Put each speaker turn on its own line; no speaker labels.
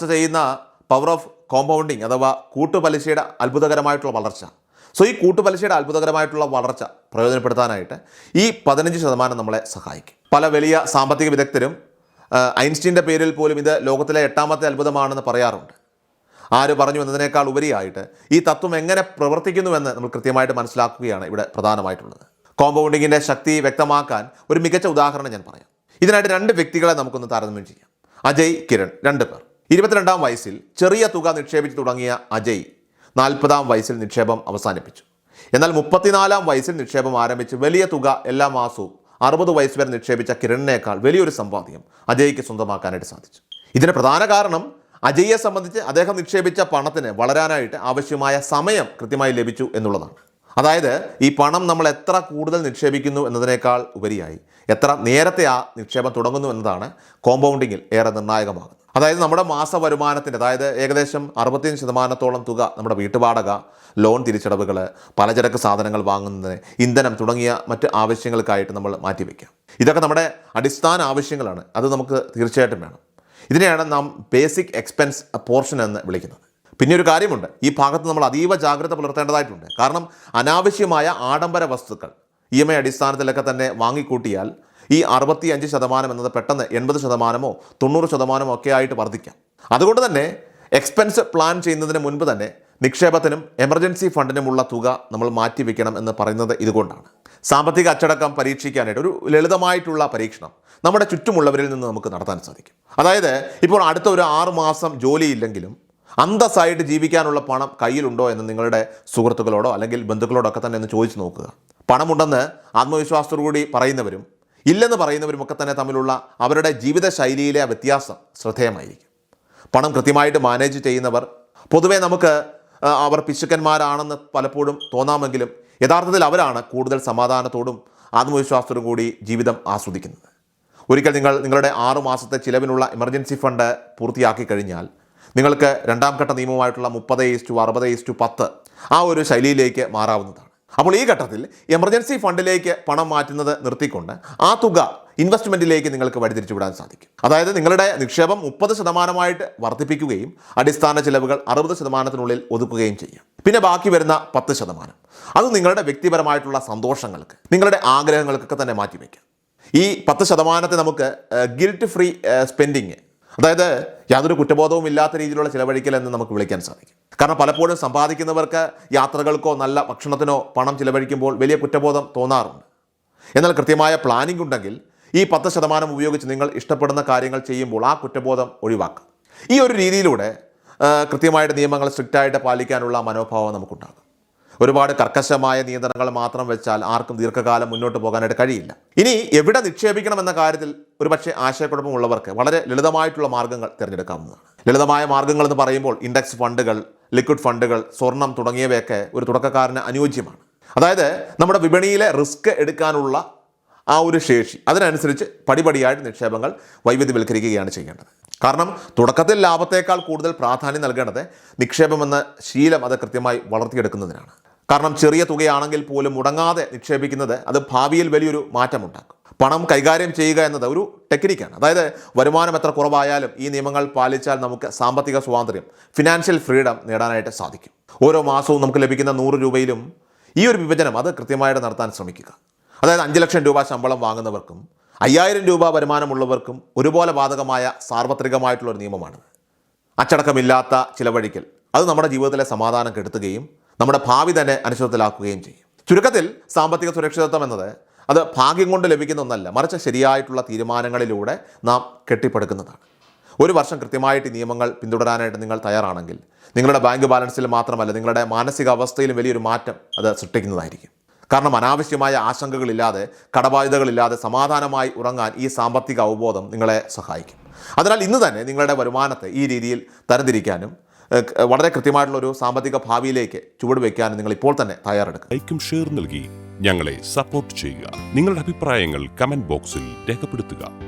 ചർച്ച ചെയ്യുന്ന power of compounding അഥവാ കൂട്ടുപലിശയുടെ അത്ഭുതകരമായിട്ടുള്ള വളർച്ച. സോ ഈ കൂട്ടുപലിശയുടെ അത്ഭുതകരമായിട്ടുള്ള വളർച്ച പ്രയോജനപ്പെടുത്താനായിട്ട് ഈ പതിനഞ്ച് ശതമാനം നമ്മളെ സഹായിക്കും. പല വലിയ സാമ്പത്തിക വിദഗ്ധരും ഐൻസ്റ്റീന്റെ പേരിൽ പോലും ഇത് ലോകത്തിലെ എട്ടാമത്തെ അത്ഭുതമാണെന്ന് പറയാറുണ്ട്. ആര് പറഞ്ഞു എന്നതിനേക്കാൾ ഉപരിയായിട്ട് ഈ തത്വം എങ്ങനെ പ്രവർത്തിക്കുന്നുവെന്ന് നമ്മൾ കൃത്യമായിട്ട് മനസ്സിലാക്കുകയാണ് ഇവിടെ പ്രധാനമായിട്ടുള്ളത്. കോമ്പൗണ്ടിങ്ങിന്റെ ശക്തി വ്യക്തമാക്കാൻ ഒരു മികച്ച ഉദാഹരണം ഞാൻ പറയാം. ഇതിനായിട്ട് രണ്ട് വ്യക്തികളെ നമുക്കൊന്ന് താരതമ്യം ചെയ്യാം. അജയ് കിരൺ രണ്ട് പേർ. ഇരുപത്തിരണ്ടാം വയസ്സിൽ ചെറിയ തുക നിക്ഷേപിച്ച് തുടങ്ങിയ അജയ് നാൽപ്പതാം വയസ്സിൽ നിക്ഷേപം അവസാനിപ്പിച്ചു. എന്നാൽ മുപ്പത്തിനാലാം വയസ്സിൽ നിക്ഷേപം ആരംഭിച്ച് വലിയ തുക എല്ലാ മാസവും അറുപത് വയസ്സ് വരെ നിക്ഷേപിച്ച കിരണിനേക്കാൾ വലിയൊരു സമ്പാദ്യം അജയ്ക്ക് സ്വന്തമാക്കാനായിട്ട് സാധിച്ചു. ഇതിന് പ്രധാന കാരണം അജയ്യെ സംബന്ധിച്ച് അദ്ദേഹം നിക്ഷേപിച്ച പണത്തിന് വളരാനായിട്ട് ആവശ്യമായ സമയം കൃത്യമായി ലഭിച്ചു എന്നുള്ളതാണ്. അതായത് ഈ പണം നമ്മൾ എത്ര കൂടുതൽ നിക്ഷേപിക്കുന്നു എന്നതിനേക്കാൾ ഉപരിയായി എത്ര നേരത്തെ ആ നിക്ഷേപം തുടങ്ങുന്നു എന്നതാണ് കോമ്പൗണ്ടിങ്ങിൽ ഏറെ നിർണായകമാകുന്നത്. അതായത് നമ്മുടെ മാസ വരുമാനത്തിന്റെ അതായത് ഏകദേശം അറുപത്തിയഞ്ച് ശതമാനത്തോളം തുക നമ്മുടെ വീട്ടുവാടക ലോൺ തിരിച്ചടവുകൾ പലചരക്ക് സാധനങ്ങൾ വാങ്ങുന്നതിന് ഇന്ധനം തുടങ്ങിയ മറ്റ് ആവശ്യങ്ങൾക്കായിട്ട് നമ്മൾ മാറ്റിവെക്കാം ഇതൊക്കെ നമ്മുടെ അടിസ്ഥാന ആവശ്യങ്ങളാണ്. അത് നമുക്ക് തീർച്ചയായിട്ടും വേണം. ഇതിനെയാണ് നാം ബേസിക് എക്സ്പെൻസ് പോർഷൻ എന്ന് വിളിക്കുന്നത്. പിന്നെ ഒരു കാര്യമുണ്ട്. ഈ ഭാഗത്ത് നമ്മൾ അതീവ ജാഗ്രത പുലർത്തേണ്ടതായിട്ടുണ്ട്. കാരണം അനാവശ്യമായ ആഡംബര വസ്തുക്കൾ ഇ എം ഐ അടിസ്ഥാനത്തിലൊക്കെ തന്നെ വാങ്ങിക്കൂട്ടിയാൽ ഈ അറുപത്തി അഞ്ച് ശതമാനം എന്നത് പെട്ടെന്ന് എൺപത് ശതമാനമോ തൊണ്ണൂറ് ശതമാനമോ ഒക്കെ ആയിട്ട് വർദ്ധിക്കാം. അതുകൊണ്ട് തന്നെ എക്സ്പെൻസ് പ്ലാൻ ചെയ്യുന്നതിന് മുൻപ് തന്നെ നിക്ഷേപത്തിനും എമർജൻസി ഫണ്ടിനുമുള്ള തുക നമ്മൾ മാറ്റിവെക്കണം എന്ന് പറയുന്നത് ഇതുകൊണ്ടാണ്. സാമ്പത്തിക അച്ചടക്കം പരീക്ഷിക്കാനായിട്ട് ഒരു ലളിതമായിട്ടുള്ള പരീക്ഷണം നമ്മുടെ ചുറ്റുമുള്ളവരിൽ നിന്ന് നമുക്ക് നടത്താൻ സാധിക്കും. അതായത് ഇപ്പോൾ അടുത്ത ഒരു ആറ് മാസം ജോലിയില്ലെങ്കിലും അന്തസ്സായിട്ട് ജീവിക്കാനുള്ള പണം കയ്യിലുണ്ടോ എന്ന് നിങ്ങളുടെ സുഹൃത്തുക്കളോടോ അല്ലെങ്കിൽ ബന്ധുക്കളോടൊക്കെ തന്നെ ഒന്ന് ചോദിച്ചു നോക്കുക. പണമുണ്ടെന്ന് ആത്മവിശ്വാസത്തോടുകൂടി പറയുന്നവരും ഇല്ലെന്ന് പറയുന്നവരുമൊക്കെ തന്നെ തമ്മിലുള്ള അവരുടെ ജീവിത ശൈലിയിലെ ആ വ്യത്യാസം ശ്രദ്ധേയമായിരിക്കും. പണം കൃത്യമായിട്ട് മാനേജ് ചെയ്യുന്നവർ പൊതുവേ നമുക്ക് അവർ പിശുക്കന്മാരാണെന്ന് പലപ്പോഴും തോന്നാമെങ്കിലും യഥാർത്ഥത്തിൽ അവരാണ് കൂടുതൽ സമാധാനത്തോടും ആത്മവിശ്വാസത്തോടും കൂടി ജീവിതം ആസ്വദിക്കുന്നത്. ഒരിക്കൽ നിങ്ങൾ നിങ്ങളുടെ ആറു മാസത്തെ ചിലവിനുള്ള എമർജൻസി ഫണ്ട് പൂർത്തിയാക്കി കഴിഞ്ഞാൽ നിങ്ങൾക്ക് രണ്ടാം ഘട്ട നിയമമായിട്ടുള്ള മുപ്പത് ഈസ്റ്റു അറുപത് ഈസ്റ്റു പത്ത് ആ ഒരു ശൈലിയിലേക്ക് മാറാവുന്നതാണ്. അപ്പോൾ ഈ ഘട്ടത്തിൽ എമർജൻസി ഫണ്ടിലേക്ക് പണം മാറ്റുന്നത് നിർത്തിക്കൊണ്ട് ആ തുക ഇൻവെസ്റ്റ്മെന്റിലേക്ക് നിങ്ങൾക്ക് വഴിതിരിച്ചു വിടാൻ സാധിക്കും. അതായത് നിങ്ങളുടെ നിക്ഷേപം മുപ്പത് ശതമാനമായിട്ട് വർദ്ധിപ്പിക്കുകയും അടിസ്ഥാന ചിലവുകൾ അറുപത് ശതമാനത്തിനുള്ളിൽ ഒതുക്കുകയും ചെയ്യാം. പിന്നെ ബാക്കി വരുന്ന പത്ത് ശതമാനം. അത് നിങ്ങളുടെ വ്യക്തിപരമായിട്ടുള്ള സന്തോഷങ്ങൾക്ക് നിങ്ങളുടെ ആഗ്രഹങ്ങൾക്കൊക്കെ തന്നെ മാറ്റിവെക്കാം. ഈ പത്ത് ശതമാനത്തെ നമുക്ക് ഗിൽറ്റ് ഫ്രീ സ്പെൻഡിങ് അതായത് യാതൊരു കുറ്റബോധവും ഇല്ലാത്ത രീതിയിലുള്ള ചിലവഴിക്കൽ എന്ന് നമുക്ക് വിളിക്കാൻ സാധിക്കും. കാരണം പലപ്പോഴും സമ്പാദിക്കുന്നവർക്ക് യാത്രകൾക്കോ നല്ല ഭക്ഷണത്തിനോ പണം ചിലവഴിക്കുമ്പോൾ വലിയ കുറ്റബോധം തോന്നാറുണ്ട്. എന്നാൽ കൃത്യമായ പ്ലാനിംഗ് ഉണ്ടെങ്കിൽ ഈ പത്ത് ശതമാനം ഉപയോഗിച്ച് നിങ്ങൾ ഇഷ്ടപ്പെടുന്ന കാര്യങ്ങൾ ചെയ്യുമ്പോൾ ആ കുറ്റബോധം ഒഴിവാക്കാം. ഈ ഒരു രീതിയിലൂടെ കൃത്യമായിട്ട് നിയമങ്ങൾ സ്ട്രിക്റ്റായിട്ട് പാലിക്കാനുള്ള മനോഭാവം നമുക്കുണ്ടാകും. ഒരുപാട് കർക്കശമായ നിയന്ത്രണങ്ങൾ മാത്രം വെച്ചാൽ ആർക്കും ദീർഘകാലം മുന്നോട്ട് പോകാനായിട്ട് കഴിയില്ല. ഇനി എവിടെ നിക്ഷേപിക്കണം എന്ന കാര്യത്തിൽ ഒരുപക്ഷെ ആശയക്കുഴപ്പമുള്ളവർക്ക് വളരെ ലളിതമായിട്ടുള്ള മാർഗങ്ങൾ തിരഞ്ഞെടുക്കാവുന്നതാണ്. ലളിതമായ മാർഗങ്ങൾ എന്ന് പറയുമ്പോൾ ഇൻഡെക്സ് ഫണ്ടുകൾ ലിക്വിഡ് ഫണ്ടുകൾ സ്വർണം തുടങ്ങിയവയൊക്കെ ഒരു തുടക്കക്കാരന് അനുയോജ്യമാണ്. അതായത് നമ്മുടെ വിപണിയിലെ റിസ്ക് എടുക്കാനുള്ള ആ ഒരു ശേഷി അതിനനുസരിച്ച് പടിപടിയായിട്ട് നിക്ഷേപങ്ങൾ വൈവിധ്യവൽക്കരിക്കുകയാണ് ചെയ്യേണ്ടത്. കാരണം തുടക്കത്തിൽ ലാഭത്തേക്കാൾ കൂടുതൽ പ്രാധാന്യം നൽകേണ്ടത് നിക്ഷേപം എന്ന ശീലം അത് കൃത്യമായി വളർത്തിയെടുക്കുന്നതിനാണ്. കാരണം ചെറിയ തുകയാണെങ്കിൽ പോലും മുടങ്ങാതെ നിക്ഷേപിക്കുന്നത് അത് ഭാവിയിൽ വലിയൊരു മാറ്റമുണ്ടാക്കും. പണം കൈകാര്യം ചെയ്യുക എന്നത് ഒരു ടെക്നിക്കാണ്. അതായത് വരുമാനം എത്ര കുറവായാലും ഈ നിയമങ്ങൾ പാലിച്ചാൽ നമുക്ക് സാമ്പത്തിക സ്വാതന്ത്ര്യം ഫിനാൻഷ്യൽ ഫ്രീഡം നേടാനായിട്ട് സാധിക്കും. ഓരോ മാസവും നമുക്ക് ലഭിക്കുന്ന നൂറ് രൂപയിലും ഈ ഒരു വിഭജനം അത് കൃത്യമായിട്ട് നടത്താൻ ശ്രമിക്കുക. അതായത് അഞ്ച് ലക്ഷം രൂപ ശമ്പളം വാങ്ങുന്നവർക്കും അയ്യായിരം രൂപ വരുമാനമുള്ളവർക്കും ഒരുപോലെ ബാധകമായ സാർവത്രികമായിട്ടുള്ള ഒരു നിയമമാണ് അച്ചടക്കമില്ലാത്ത ചിലവഴിക്കൽ. അത് നമ്മുടെ ജീവിതത്തിലെ സമാധാനം കെടുത്തുകയും നമ്മുടെ ഭാവി തന്നെ അനിശ്ചിതത്തിലാക്കുകയും ചെയ്യും. ചുരുക്കത്തിൽ സാമ്പത്തിക സുരക്ഷിതത്വം എന്നത് അത് ഭാഗ്യം കൊണ്ട് ലഭിക്കുന്ന ഒന്നല്ല മറിച്ച് ശരിയായിട്ടുള്ള തീരുമാനങ്ങളിലൂടെ നാം കെട്ടിപ്പടുക്കുന്നതാണ്. ഒരു വർഷം കൃത്യമായിട്ട് നിയമങ്ങൾ പിന്തുടരാനായിട്ട് നിങ്ങൾ തയ്യാറാണെങ്കിൽ നിങ്ങളുടെ ബാങ്ക് ബാലൻസിൽ മാത്രമല്ല നിങ്ങളുടെ മാനസികാവസ്ഥയിലും വലിയൊരു മാറ്റം അത് സൃഷ്ടിക്കുന്നതായിരിക്കും. കാരണം അനാവശ്യമായ ആശങ്കകളില്ലാതെ കടബാധ്യതകളില്ലാതെ സമാധാനമായി ഉറങ്ങാൻ ഈ സാമ്പത്തിക അവബോധം നിങ്ങളെ സഹായിക്കും. അതിനാൽ ഇന്ന് തന്നെ നിങ്ങളുടെ വരുമാനത്തെ ഈ രീതിയിൽ തരംതിരിക്കാനും വളരെ കൃത്യമായിട്ടുള്ള ഒരു സാമ്പത്തിക ഭാവിയിലേക്ക് ചുവട് വെക്കാൻ നിങ്ങൾ ഇപ്പോൾ തന്നെ തയ്യാറെടുക്കുക.
ലൈക്കും ഷെയർ നൽകി ഞങ്ങളെ സപ്പോർട്ട് ചെയ്യുക. നിങ്ങളുടെ അഭിപ്രായങ്ങൾ കമന്റ് ബോക്സിൽ രേഖപ്പെടുത്തുക.